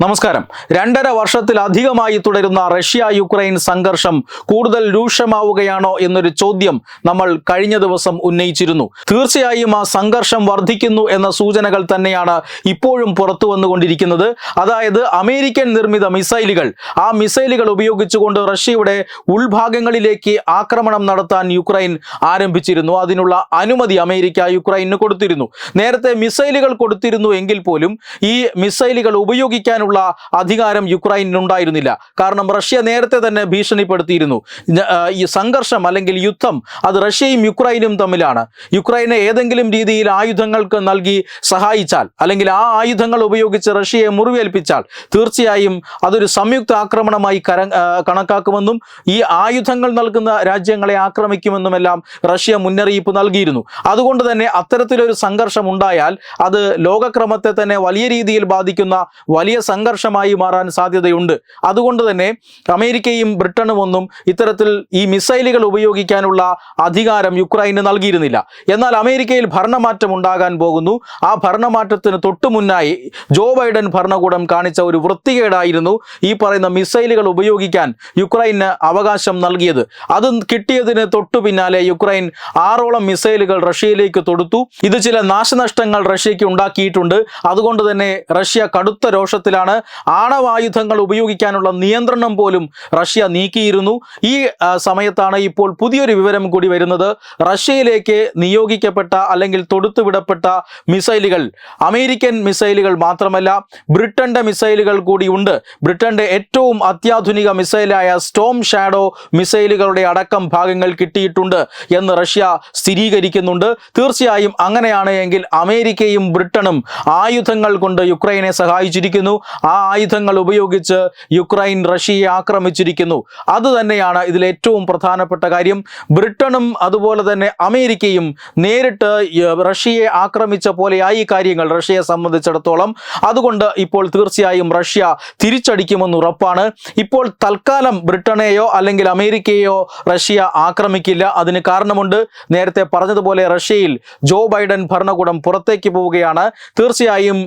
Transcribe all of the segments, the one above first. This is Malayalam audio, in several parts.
നമസ്കാരം. രണ്ടര വർഷത്തിലധികമായി തുടരുന്ന റഷ്യ യുക്രൈൻ സംഘർഷം കൂടുതൽ രൂക്ഷമാവുകയാണോ എന്നൊരു ചോദ്യം നമ്മൾ കഴിഞ്ഞ ദിവസം ഉന്നയിച്ചിരുന്നു. തീർച്ചയായും ആ സംഘർഷം വർദ്ധിക്കുന്നു എന്ന സൂചനകൾ തന്നെയാണ് ഇപ്പോഴും പുറത്തു വന്നുകൊണ്ടിരിക്കുന്നത്. അതായത് അമേരിക്കൻ നിർമ്മിത മിസൈലുകൾ. ആ മിസൈലുകൾ ഉപയോഗിച്ചുകൊണ്ട് റഷ്യയുടെ ഉൾഭാഗങ്ങളിലേക്ക് ആക്രമണം നടത്താൻ യുക്രൈൻ ആരംഭിച്ചിരുന്നു. അതിനുള്ള അനുമതി അമേരിക്ക യുക്രൈന് കൊടുത്തിരുന്നു. നേരത്തെ മിസൈലുകൾ കൊടുത്തിരുന്നു എങ്കിൽ പോലും ഈ മിസൈലുകൾ ഉപയോഗിക്കാനുള്ള അധികാരം യുക്രൈനുണ്ടായിരുന്നില്ല കാരണം റഷ്യ നേരത്തെ തന്നെ ഭീഷണിപ്പെടുത്തിയിരുന്നു. ഈ സംഘർഷം അല്ലെങ്കിൽ യുദ്ധം അത് റഷ്യയും യുക്രൈനും തമ്മിലാണ്. യുക്രൈനെ ഏതെങ്കിലും രീതിയിൽ ആയുധങ്ങൾക്ക് നൽകി സഹായിച്ചാൽ അല്ലെങ്കിൽ ആ ആയുധങ്ങൾ ഉപയോഗിച്ച് റഷ്യയെ മുറിവേൽപ്പിച്ചാൽ തീർച്ചയായും അതൊരു സംയുക്ത ആക്രമണമായി കര കണക്കാക്കുമെന്നും ഈ ആയുധങ്ങൾ നൽകുന്ന രാജ്യങ്ങളെ ആക്രമിക്കുമെന്നുമെല്ലാം റഷ്യ മുന്നറിയിപ്പ് നൽകിയിരുന്നു. അതുകൊണ്ട് തന്നെ അത്തരത്തിലൊരു സംഘർഷം ഉണ്ടായാൽ അത് ലോകക്രമത്തെ തന്നെ വലിയ രീതിയിൽ ബാധിക്കുന്ന വലിയ സംഘർഷമായി മാറാൻ സാധ്യതയുണ്ട്. അതുകൊണ്ട് തന്നെ അമേരിക്കയും ബ്രിട്ടനും ഒന്നും ഇത്തരത്തിൽ ഈ മിസൈലുകൾ ഉപയോഗിക്കാനുള്ള അധികാരം യുക്രൈന് നൽകിയിരുന്നില്ല. എന്നാൽ അമേരിക്കയിൽ ഭരണമാറ്റം ഉണ്ടാകാൻ പോകുന്നു. ആ ഭരണമാറ്റത്തിന് തൊട്ടു മുന്നായി ജോ ബൈഡൻ ഭരണകൂടം കാണിച്ച ഒരു വൃത്തികേടായിരുന്നു ഈ പറയുന്ന മിസൈലുകൾ ഉപയോഗിക്കാൻ യുക്രൈന് അവകാശം നൽകിയത്. അത് കിട്ടിയതിന് തൊട്ടു പിന്നാലെ യുക്രൈൻ ആറോളം മിസൈലുകൾ റഷ്യയിലേക്ക് തൊടുത്തു. ഇത് ചില നാശനഷ്ടങ്ങൾ റഷ്യയ്ക്ക് ഉണ്ടാക്കിയിട്ടുണ്ട്. അതുകൊണ്ട് തന്നെ റഷ്യ കടുത്ത രോഷത്തിലാണ് ആണവായുധങ്ങൾ ഉപയോഗിക്കാനുള്ള നിയന്ത്രണം പോലും റഷ്യ നീക്കിയിരുന്നു. ഈ സമയത്താണ് ഇപ്പോൾ പുതിയൊരു വിവരം കൂടി വരുന്നത്. റഷ്യയിലേക്ക് നിയോഗിക്കപ്പെട്ട അല്ലെങ്കിൽ തൊടുത്തുവിടപ്പെട്ട മിസൈലുകൾ അമേരിക്കൻ മിസൈലുകൾ മാത്രമല്ല ബ്രിട്ടന്റെ മിസൈലുകൾ കൂടി ഉണ്ട്. ബ്രിട്ടന്റെ ഏറ്റവും അത്യാധുനിക മിസൈലായ സ്റ്റോം ഷാഡോ മിസൈലുകളുടെ അടക്കം ഭാഗങ്ങൾ കിട്ടിയിട്ടുണ്ട് എന്ന് റഷ്യ സ്ഥിരീകരിക്കുന്നുണ്ട്. തീർച്ചയായും അങ്ങനെയാണ് എങ്കിൽ അമേരിക്കയും ബ്രിട്ടനും ആയുധങ്ങൾ കൊണ്ട് യുക്രൈനെ സഹായിച്ചിരിക്കുന്നു. ആ ആയുധങ്ങൾ ഉപയോഗിച്ച് യുക്രൈൻ റഷ്യയെ ആക്രമിച്ചിരിക്കുന്നു. അത് തന്നെയാണ് ഇതിൽ ഏറ്റവും പ്രധാനപ്പെട്ട കാര്യം. ബ്രിട്ടനും അതുപോലെ തന്നെ അമേരിക്കയും നേരിട്ട് റഷ്യയെ ആക്രമിച്ച പോലെയായി കാര്യങ്ങൾ റഷ്യയെ സംബന്ധിച്ചിടത്തോളം. അതുകൊണ്ട് ഇപ്പോൾ തീർച്ചയായും റഷ്യ തിരിച്ചടിക്കുമെന്ന് ഉറപ്പാണ്. ഇപ്പോൾ തൽക്കാലം ബ്രിട്ടനെയോ അല്ലെങ്കിൽ അമേരിക്കയെയോ റഷ്യ ആക്രമിക്കില്ല. അതിന് കാരണമുണ്ട്. നേരത്തെ പറഞ്ഞതുപോലെ റഷ്യയിൽ ജോ ബൈഡൻ ഭരണകൂടം പുറത്തേക്ക് പോവുകയാണ്. തീർച്ചയായും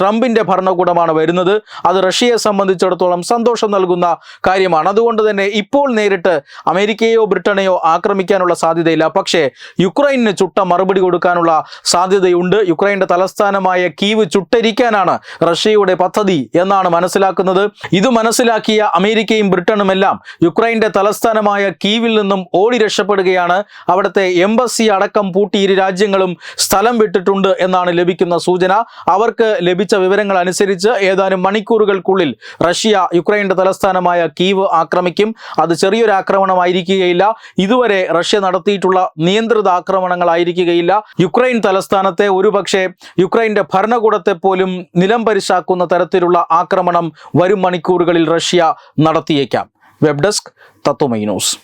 ട്രംപിന്റെ ഭരണകൂടമാണ് വരുന്നത്. അത് റഷ്യയെ സംബന്ധിച്ചിടത്തോളം സന്തോഷം നൽകുന്ന കാര്യമാണ്. അതുകൊണ്ട് തന്നെ ഇപ്പോൾ നേരിട്ട് അമേരിക്കയോ ബ്രിട്ടനെയോ ആക്രമിക്കാനുള്ള സാധ്യതയില്ല. പക്ഷേ യുക്രൈനിന് ചുട്ട മറുപടി കൊടുക്കാനുള്ള സാധ്യതയുണ്ട്. യുക്രൈന്റെ തലസ്ഥാനമായ കീവ് ചുട്ടരിക്കാനാണ് റഷ്യയുടെ പദ്ധതി എന്നാണ് മനസ്സിലാക്കുന്നത്. ഇത് മനസ്സിലാക്കിയ അമേരിക്കയും ബ്രിട്ടനും എല്ലാം യുക്രൈന്റെ തലസ്ഥാനമായ കീവിൽ നിന്നും ഓടി രക്ഷപ്പെടുകയാണ്. അവിടുത്തെ എംബസി അടക്കം പൂട്ടി ഇരു രാജ്യങ്ങളും സ്ഥലം വിട്ടിട്ടുണ്ട് എന്നാണ് ലഭിക്കുന്ന സൂചന. അവർക്ക് ലഭിച്ച വിവരങ്ങൾ അനുസരിച്ച് ഏതാനും മണിക്കൂറുകൾക്കുള്ളിൽ റഷ്യ യുക്രൈന്റെ തലസ്ഥാനമായ കീവ് ആക്രമിക്കും. അത് ചെറിയൊരു ആക്രമണമായിരിക്കുകയില്ല. ഇതുവരെ റഷ്യ നടത്തിയിട്ടുള്ള നിയന്ത്രിത ആക്രമണങ്ങളായിരിക്കുകയില്ല. യുക്രൈൻ തലസ്ഥാനത്തെ ഒരുപക്ഷെ യുക്രൈന്റെ ഭരണകൂടത്തെ പോലും നിലംപരിശാക്കുന്ന തരത്തിലുള്ള ആക്രമണം വരും മണിക്കൂറുകളിൽ Russia നടത്തിയേക്കാം. Web desk Tatwamayi news.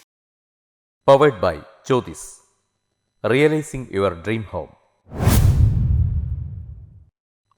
By Jyothis realising your dream home.